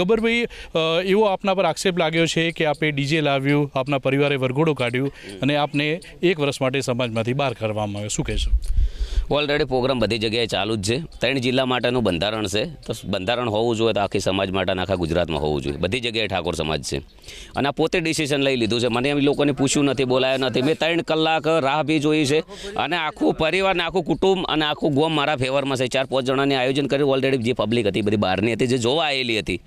ગબ્બરભાઈ એવો આપના પર આક્ષેપ લાગ્યો છે કે આપે ડીજે લાવ્યું, આપના પરિવારે વરઘોડો કાઢ્યું અને આપને એક વર્ષ માટે સમાજમાંથી બહાર કરવામાં આવ્યો. શું કહેશો? ઓલરેડી પ્રોગ્રામ બધી જગ્યાએ ચાલુ જ છે. ત્રણ જિલ્લા માટેનું બંધારણ છે. તો બંધારણ હોવું જોઈએ તો આખી સમાજ માટે આખા ગુજરાતમાં હોવું જોઈએ. બધી જગ્યાએ ઠાકોર સમાજ છે. અને આ પોતે ડિસિઝન લઈ લીધું છે. મને એમ લોકોને પૂછ્યું નથી, બોલાયું નથી. મેં ત્રણ કલાક રાહ બી જોઈ છે. અને આખું પરિવાર ને આખું કુટુંબ અને આખું ગોમ મારા ફેવરમાં છે. ચાર પાંચ જણાને આયોજન કર્યું. ઓલરેડી જે પબ્લિક હતી બધી બહારની હતી. જે જોવા આવેલી હતી.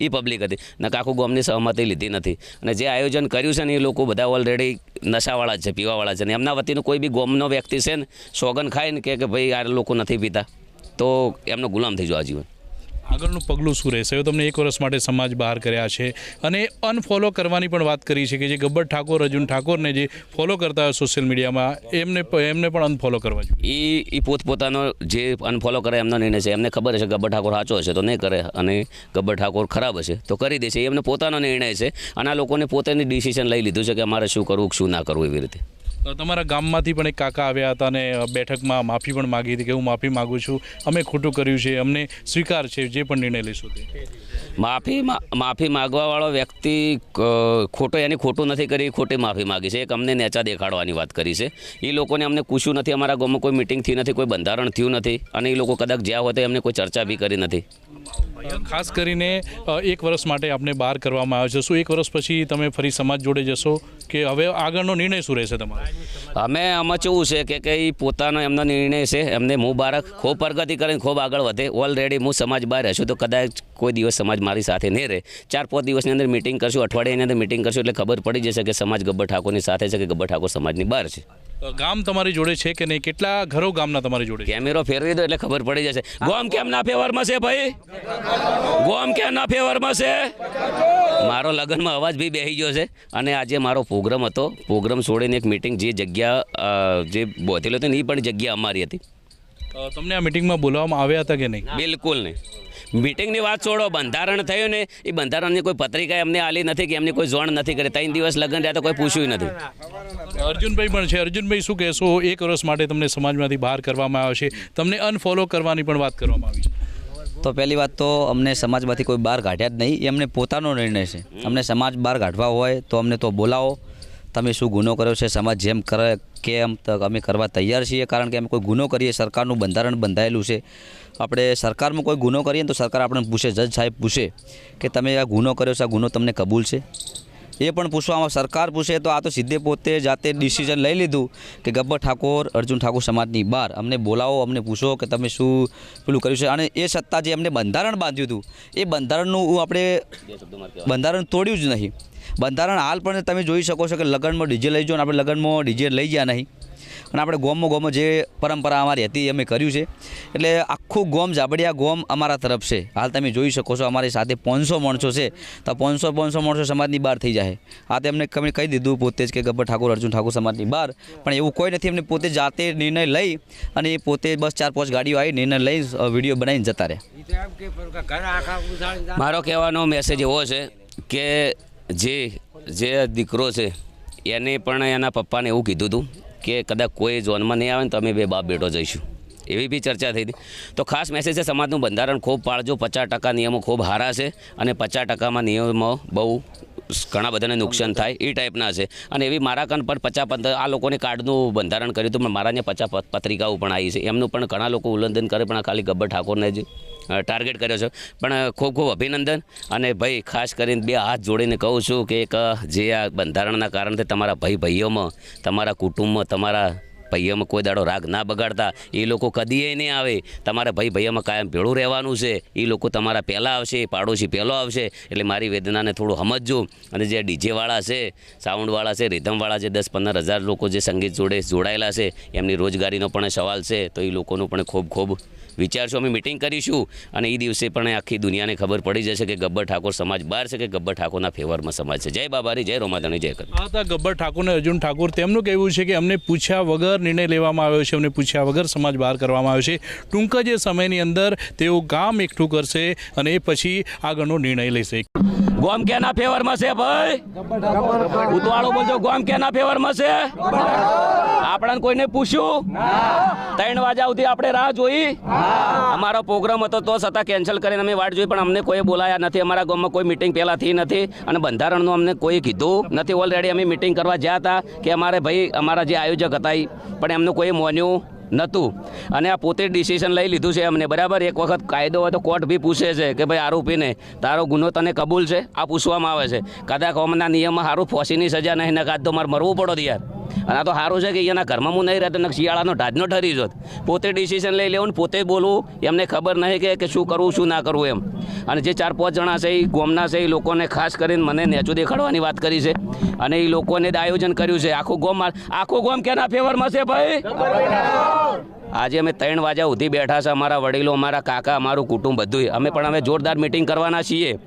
એ પબ્લિક હતી. ને આખું ગોમની સહમતિ લીધી નથી. અને જે આયોજન કર્યું છે ને એ લોકો બધા ઓલરેડી નશાવાળા છે, પીવાવાળા છે. ને એમના વતીનું કોઈ બી ગોમનો વ્યક્તિ છે ને સોગન ખાય ને કે ભાઈ આ લોકો નથી પીતા, તો એમનો ગુલામ થઈ જવા જીવન આગળનું પગલું શું રહેશે? હવે તમને એક વર્ષ માટે સમાજ બહાર કર્યા છે. અને અનફોલો કરવાની પણ વાત કરી છે કે જે ગબ્બર ઠાકોર, અર્જુન ઠાકોરને જે ફોલો કરતા હોય સોશિયલ મીડિયામાં એમને એમને પણ અનફોલો કરવા જોઈએ. એ એ પોતપોતાનો જે અનફોલો કરે એમનો નિર્ણય છે. એમને ખબર હશે ગબ્બર ઠાકોર સાચો હશે તો નહીં કરે અને ગબ્બર ઠાકોર ખરાબ હશે તો કરી દેશે એમને પોતાનો નિર્ણય છે અને આ લોકોને પોતાની ડિસિઝન લઈ લીધું છે કે અમારે શું કરવું, શું ના કરવું એવી રીતે. તમારા ગામમાંથી પણ એક કાકા આવ્યા હતા અને બેઠકમાં માફી પણ માગી હતી કે હું માફી માગું છું. અમે ખોટું કર્યું છે, અમને સ્વીકાર છે, જે પણ નિર્ણય લઈશું તે. માફી માફી માગવાવાળો વ્યક્તિ ખોટો એની ખોટું નથી કરી, ખોટી માફી માગી છે. એક અમને નેચા દેખાડવાની વાત કરી છે. એ લોકોને અમને પૂછ્યું નથી, અમારા ગામમાં કોઈ મિટિંગ થઈ નથી, કોઈ બંધારણ થયું નથી અને એ લોકો કદાચ જ્યાં હોય તો એમને કોઈ ચર્ચા બી કરી નથી. ખાસ કરીને એક વર્ષ માટે આપને બહાર કરવામાં આવ્યો છે. શું એક વર્ષ પછી તમે ફરી સમાજ જોડે જશો કે હવે આગળનો નિર્ણય શું રહેશે તમારો? અમે આમાં કેવું છે કે કંઈ પોતાનો એમનો નિર્ણય છે, એમને મુબારક, ખૂબ પ્રગતિ કરીને ખૂબ આગળ વધે. ઓલરેડી હું સમાજ બહાર હશું તો કદાચ કોઈ દિવસ સમાજ મારી સાથે નહીં રહે. ચાર પાંચ દિવસની અંદર મિટિંગ કરશું, અઠવાડિયાની અંદર મિટિંગ કરશું એટલે ખબર પડી જશે કે સમાજ ગબ્બર ઠાકોરની સાથે છે કે ગબ્બર ઠાકોર સમાજની બહાર છે. ગામ તમારી જોડે છે કે નહીં? કેટલા ઘરો ગામના તમારી જોડે છે? કેમેરો ફેરવી દો એટલે ખબર પડી જશે. ગોમ કેમ ના ફેવરમાં છે ભાઈ? ગોમ કેમ ના ફેવરમાં છે? મારો લગ્નમાં અવાજ બી બેસી ગયો છે. અને આજે મારો પ્રોગ્રામ હતો. પ્રોગ્રામ છોડીને એક મિટિંગ જે જગ્યા જે બોધેલો હતો ને એ પણ જગ્યા અમારી હતી. તમને આ મિટિંગમાં બોલાવવામાં આવ્યા હતા કે નહીં? બિલકુલ નહીં. મિટિંગની વાત છોડો બંધારણ થયું ને એ બંધારણની કોઈ પત્રિકા એમને આલી નથી કે એમની કોઈ જોણ નથી કરી. ત્રણ દિવસ લગ્ન રહ્યા તો કોઈ પૂછ્યું નથી. અર્જુનભાઈ પણ છે. અર્જુનભાઈ શું કહેશો? એક વર્ષ માટે તમને સમાજમાંથી બહાર કરવામાં આવશે છે. તમને અનફોલો કરવાની પણ વાત કરવામાં આવી છે. તો પહેલી વાત તો અમને સમાજમાંથી કોઈ બહાર કાઢ્યા જ નહીં. એ અમને પોતાનો નિર્ણય છે. અમને સમાજ બહાર કાઢવા હોય તો અમને તો બોલાવો. તમે શું ગુનો કર્યો છે? સમાજ જેમ કરે કે એમ અમે કરવા તૈયાર છીએ, કારણ કે અમે કોઈ ગુનો કરીએ, સરકારનું બંધારણ બંધાયેલું છે. આપણે સરકારમાં કોઈ ગુનો કરીએ તો સરકાર આપણને પૂછે, જજ સાહેબ પૂછે કે તમે આ ગુનો કર્યો છે, આ ગુનો તમને કબૂલ છે? એ પણ પૂછવામાં સરકાર પૂછે તો આ તો સીધે પોતે જાતે ડિસિઝન લઈ લીધું કે ગબ્બર ઠાકોર, અર્જુન ઠાકોર સમાજની બહાર. અમને બોલાવો, અમને પૂછો કે તમે શું પેલું કર્યું છે. અને એ સત્તા જે અમને બંધારણ બાંધ્યું હતું, એ બંધારણનું આપણે બંધારણ તોડ્યું જ નહીં. બંધારણ હાલ પણ તમે જોઈ શકો છો કે લગ્નમાં ડીજે લઈ જાઓ આપણે લગ્નમાં ડીજે લઈ ગયા નહીં. અને આપણે ગોમમાં ગોમો જે પરંપરા અમારી હતી અમે કર્યું છે. એટલે આખું ગોમ જાબડિયા ગોમ અમારા તરફ છે. હાલ તમે જોઈ શકો છો અમારી સાથે પાંચસો માણસો છે. તો પાંચસો પાંચસો માણસો સમાજની બહાર થઈ જાય. આ તેમને તમે કહી દીધું પોતે જ કે ગબ્બર ઠાકોર, અર્જુન ઠાકોર સમાજની બહાર. પણ એવું કોઈ નથી, એમને પોતે જાતે નિર્ણય લઈ અને એ પોતે બસ ચાર પાંચ ગાડીઓ આવી નિર્ણય લઈ વીડિયો બનાવીને જતા રહ્યા. મારો કહેવાનો મેસેજ એવો છે કે જે જે દીકરો છે, એને પણ એના પપ્પાને એવું કીધું હતું કે કદાચ કોઈ ઝોનમાં નહીં આવે ને તો અમે બે બાપ બેટો જઈશું. એવી બી ચર્ચા થઈ હતી. તો ખાસ મેસેજ છે, સમાજનું બંધારણ ખૂબ પાળજો પચાસ ટકા નિયમો ખૂબ હારા છે અને પચાસ ટકામાં નિયમો બહુ ઘણા બધાને નુકસાન થાય એ ટાઈપના છે. અને એવી મારા કન પણ પચાસ પંદર આ લોકોને કાર્ડનું બંધારણ કર્યું હતું, પણ મારા ત્યાં પચાસ પત્રિકાઓ પણ આવી છે. એમનું પણ ઘણા લોકો ઉલ્લંઘન કરે, પણ ખાલી ગબ્બર ઠાકોરને જ ટાર્ગેટ કર્યો છે. પણ ખૂબ ખૂબ અભિનંદન. અને ભાઈ, ખાસ કરીને બે હાથ જોડીને કહું છું કે એક જે આ બંધારણના કારણથી તમારા ભાઈ ભાઈઓમાં તમારા કુટુંબમાં, તમારા ભાઈઓમાં કોઈ દાડો રાગ ના બગાડતા, એ લોકો કદીએ નહીં આવે. તમારા ભાઈ ભૈયામાં કાયમ ભેળું રહેવાનું છે. એ લોકો તમારા પહેલાં આવશે, પાડોશી પહેલો આવશે. એટલે મારી વેદનાને થોડું સમજજો. અને જે ડીજેવાળા છે, સાઉન્ડવાળા છે, રિધમવાળા છે, દસ પંદર હજાર લોકો જે સંગીત જોડે જોડાયેલા છે, એમની રોજગારીનો પણ સવાલ છે. તો એ લોકોનું પણ ખૂબ ખૂબ વિચારશું, અમે મિટિંગ કરીશું. અને એ દિવસે પણ આખી દુનિયાને ખબર પડી જશે કે ગબ્બર ઠાકોર સમાજ બહાર છે કે ગબ્બર ઠાકોરના ફેવરમાં સમાજ છે. જય બાબારી, જય રોમાધણી, જય કર હતા ગબ્બર ઠાકોર અને અર્જુન ઠાકોર તેમનું કહેવું છે કે અમને પૂછ્યા વગર નિર્ણય લેવામાં આવ્યો છે, અમને પૂછ્યા વગર સમાજ બહાર કરવામાં આવ્યો છે. ટૂંક જ સમયની અંદર તેઓ ગામ એકઠું કરશે અને પછી આગળનો નિર્ણય લેશે. ગોમ કેના ફેવરમાં છે ભાઈ? ઉતવાળો બોલજો, ગોમ કેના ફેવરમાં છે આપણને કોઈને પૂછ્યું? ત્રણ વાગ્યા સુધી આપણે રાહ જોઈ. અમારો પ્રોગ્રામ હતો તો છતાં કેન્સલ કરીને અમે વાટ જોઈ, પણ અમને કોઈ બોલાયા નથી. અમારા ગામમાં કોઈ મિટિંગ પહેલાં થઈ નથી. અને બંધારણનું અમને કોઈ કીધું નથી. ઓલરેડી અમે મિટિંગ કરવા જ્યાં હતા કે અમારે ભાઈ, અમારા જે આયોજક હતા પણ એમનું કોઈ માન્યું નહોતું. અને આ પોતે ડિસિઝન લઈ લીધું છે અમને. બરાબર? એક વખત કાયદો હોય તો કોર્ટ બી પૂછે છે કે ભાઈ આરોપીને, તારો ગુનો તને કબૂલ છે? આ પૂછવામાં આવે છે. કદાચ અમના નિયમમાં સારું ફોસીની સજા નહીં ને તો મારે મરવું પડો યાર. અને આ તો સારું છે કે અહીંયાના ઘરમાં હું નહીં રહેતો શિયાળાનો ઢાજનો ઠરી જોત. પોતે ડિસિઝન લઈ લેવું પોતે બોલવું, એમને ખબર નહીં કે- કે શું કરવું, શું ના કરવું એમ. અને જે ચાર પાંચ જણા છે એ ગોમના છે એ લોકોને ખાસ કરીને મને નેચું દેખાડવાની વાત કરી છે. અને એ લોકોને આયોજન કર્યું છે. આખું ગોમ આખું ગોમ કેના ફેવરમાં છે ભાઈ? આજે અમે ત્રણ વાગ્યા સુધી બેઠા છે અમારા વડીલો, અમારા કાકા, અમારું કુટુંબ બધું અમે પણ અમે જોરદાર મિટિંગ કરવાના છીએ.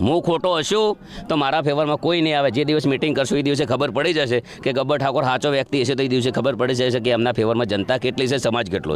હું ખોટો હશું? તો મારા ફેવરમાં કોઈ નહીં આવે. જે દિવસ મિટિંગ કરશું, એ દિવસે ખબર પડી જશે કે ગબ્બર ઠાકોર સાચો વ્યક્તિ હશે, તો એ દિવસે ખબર પડી જશે કે એમના ફેવરમાં જનતા કેટલી છે, સમાજ કેટલો છે.